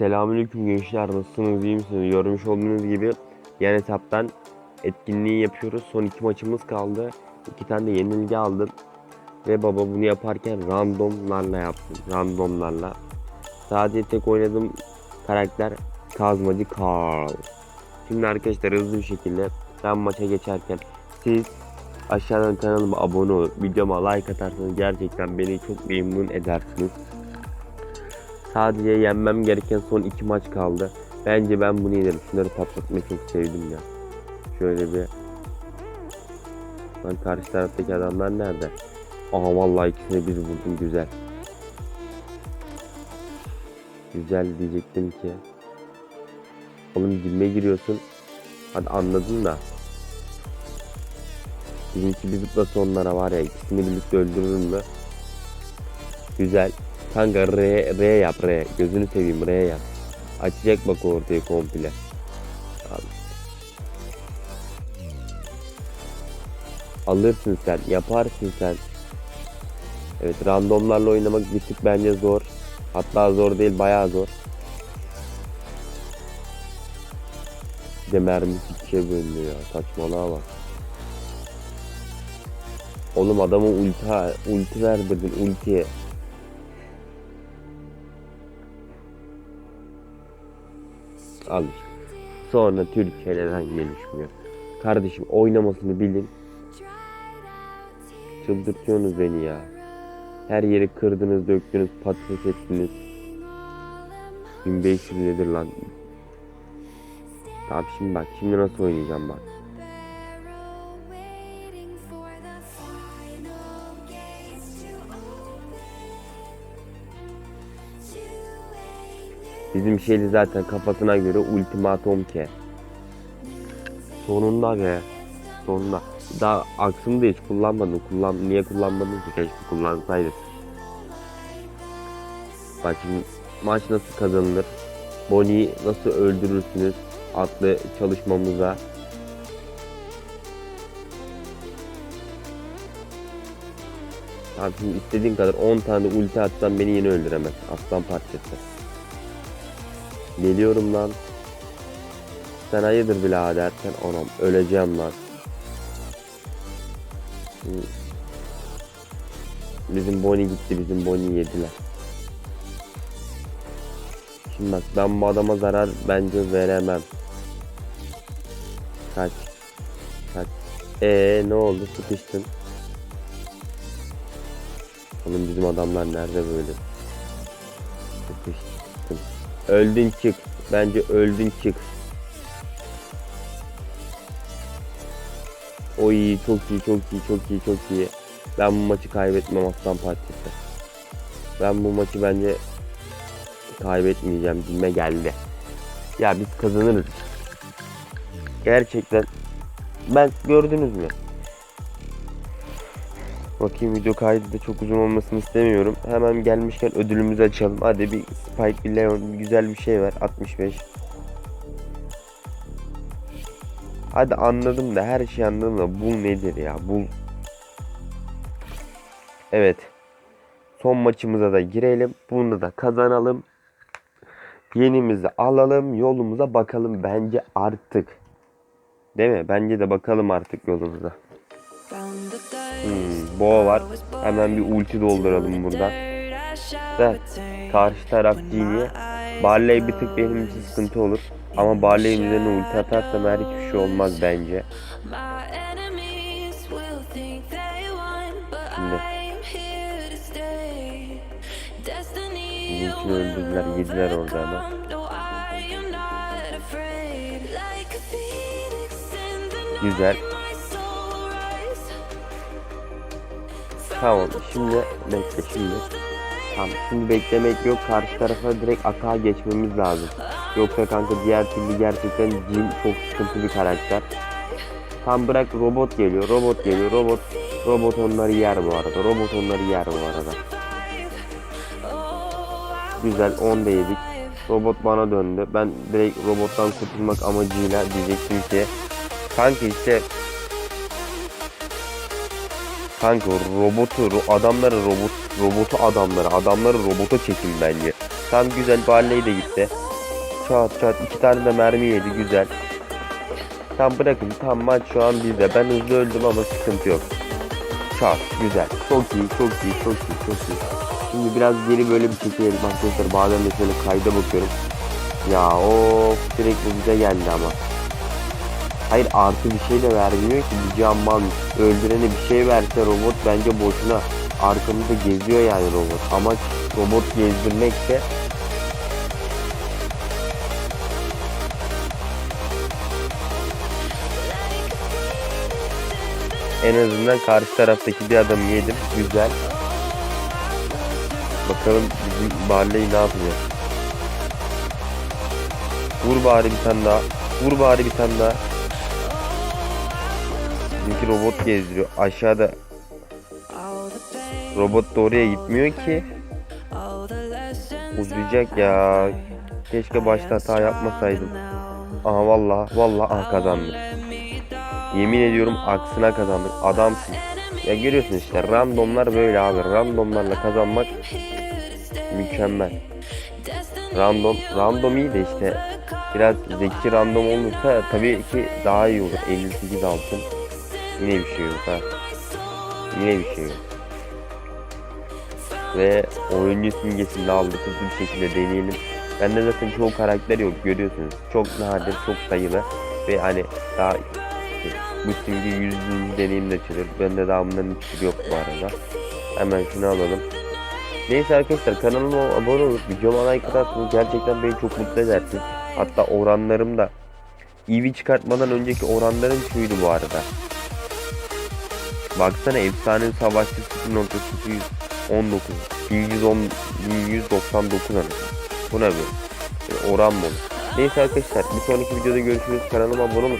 Selamünaleyküm gençler nasılsınız iyi misiniz? Görmüş olduğunuz gibi yan hesaptan etkinliği yapıyoruz. Son iki maçımız kaldı. İki tane de yenilgi aldım. Ve baba bunu yaparken randomlarla yaptım. Randomlarla. Sadece tek oynadığım karakter kazmacı Carl. Şimdi arkadaşlar hızlı bir şekilde ben maça geçerken siz aşağıdan kanalıma abone olup videoma like atarsanız gerçekten beni çok memnun edersiniz. Sadece yenmem gereken son iki maç kaldı. Bence ben bunu yenerim. Şunları patlatmayı çok sevdim ya. Şöyle bir... Lan karşı taraftaki adamlar nerede? Aha vallahi ikisini bir vurdum güzel. Güzel diyecektim ki. Oğlum dibime giriyorsun. Hadi anladın da. Bizimki bir zıplasa onlara var ya ikisini birlikte öldürürüm mü? Güzel. Kanka R, R yap R. Gözünü seveyim R yap. Açacak bak ortayı komple. Al. Alırsın sen. Yaparsın sen. Evet randomlarla oynamak bir tık bence zor. Hatta zor değil bayağı zor. Bir de mermisi ikiye bölünüyor ya. Saçmalığa bak. Oğlum adamı ulti, ulti verdirdin ultiye. Al işte. Sonra Türkiye'den gelişmiyor. Kardeşim oynamasını bilin. Çıldırtıyorsunuz beni ya. Her yeri kırdınız, döktünüz, patates ettiniz. 1500 nedir lan? Tamam şimdi bak, şimdi nasıl oynayacağım bak. Bizim şeyli zaten kafasına göre ultimatom ke. Sonunda be. Sonunda. Daha aksını da hiç kullanmadım. Kullan niye kullanmadım ki? Keşke kullansaydık. Bak şimdi maç nasıl kazanılır? Bonnie'yi nasıl öldürürsünüz? Adlı çalışmamıza. Abi şimdi istediğin kadar 10 tane ulti atsan beni yine öldüremez. Aslan parçası. Geliyorum lan. Sen hayırdır birader sen anam öleceğim lan. Bizim Bonnie gitti bizim Bonnie yediler. Şimdi bak ben bu adama zarar bence veremem. Kaç. Kaç. Ee ne oldu sıkıştın. Oğlum bizim adamlar nerede böyle? Öldün çık. Bence öldün çık. Oy çok iyi çok iyi çok iyi çok iyi. Ben bu maçı kaybetmem aslan parçası. Ben bu maçı bence kaybetmeyeceğim dilime geldi. Ya biz kazanırız. Gerçekten. Ben gördünüz mü? Bakayım video kaydı da çok uzun olmasını istemiyorum. Hemen gelmişken ödülümüzü açalım. Hadi bir Spike, bir Leon, bir güzel bir şey ver. 65. Hadi anladım da her şeyi anladım da bul nedir ya bul. Evet. Son maçımıza da girelim. Bunu da kazanalım. Yenimizi alalım. Yolumuza bakalım bence artık. Değil mi? Bence de bakalım artık yolumuza. Hmm, boğa var. Hemen bir ulti dolduralım buradan. Da karşı taraf Genie. Barley bir tık benim için sıkıntı olur. Ama Barley'in üzerine ulti atarsam her hiçbir şey olmaz bence. Şimdi. Bizimkini öldürdüler, yediler orada ama. Güzel. Tamam şimdi bekle şimdi. Tamam şimdi beklemek yok karşı tarafa direkt atağa geçmemiz lazım. Yoksa kanka diğer türlü gerçekten Jin çok sıkıntı bir karakter. Tam bırak robot geliyor robot geliyor robot. Robot onları yer bu arada robot onları yer bu arada. Güzel 10 da yedik. Robot bana döndü. Ben direkt robottan kurtulmak amacıyla diyecektim ki Kanka işte Kanka robotu, ro- adamları robot, robotu adamları, adamları robota çekin bence. Tam güzel Barley de gitti. çat çat. iki tane de mermi yedi güzel. Tam bırakın tam maç şu an bizde. Ben hızlı öldüm ama sıkıntı yok. Çat güzel. Çok iyi çok iyi çok iyi çok iyi. Şimdi biraz geri böyle bir çekelim arkadaşlar. Bazen de şöyle kayda bakıyorum. Ya of direkt bu bize geldi ama. Hayır artı bir şey de vermiyor ki bir can mal. Öldürene bir şey verse robot bence boşuna. Arkamızda geziyor yani robot. Amaç robot gezdirmekse en azından karşı taraftaki bir adamı yedim. Güzel. Bakalım bizim mahalleyi ne yapacak. Vur bari bir tane daha. Vur bari bir tane daha. Bizimki robot gezdiriyor. Aşağıda robot da oraya gitmiyor ki. Uzayacak ya. Keşke başta hata yapmasaydım. Aha vallahi vallahi ah kazandık. Yemin ediyorum aksına kazandık. Adamsın. Ya görüyorsun işte randomlar böyle abi. Randomlarla kazanmak mükemmel. Random random iyi de işte biraz zeki random olursa tabii ki daha iyi olur. 58 altın. Yine bir şey yok ha. Yine bir şey yok. Ve oyuncu simgesini de aldık hızlı bir şekilde deneyelim. Bende zaten çoğu karakter yok görüyorsunuz. Çok nadir, çok sayılı ve hani daha bu simge 100. deneyimde açılır. Bende daha bunların hiçbiri yok bu arada. Hemen şunu alalım. Neyse arkadaşlar kanalıma abone olup videoma like atarsanız gerçekten beni çok mutlu edersiniz. Hatta oranlarım da EV çıkartmadan önceki oranlarım şuydu bu arada. Baksana efsane savaşçı 0.819 1110 1199 anasını. Bu ne böyle? Böyle Oran mı olur? Neyse arkadaşlar bir sonraki videoda görüşürüz. Kanalıma abone olun.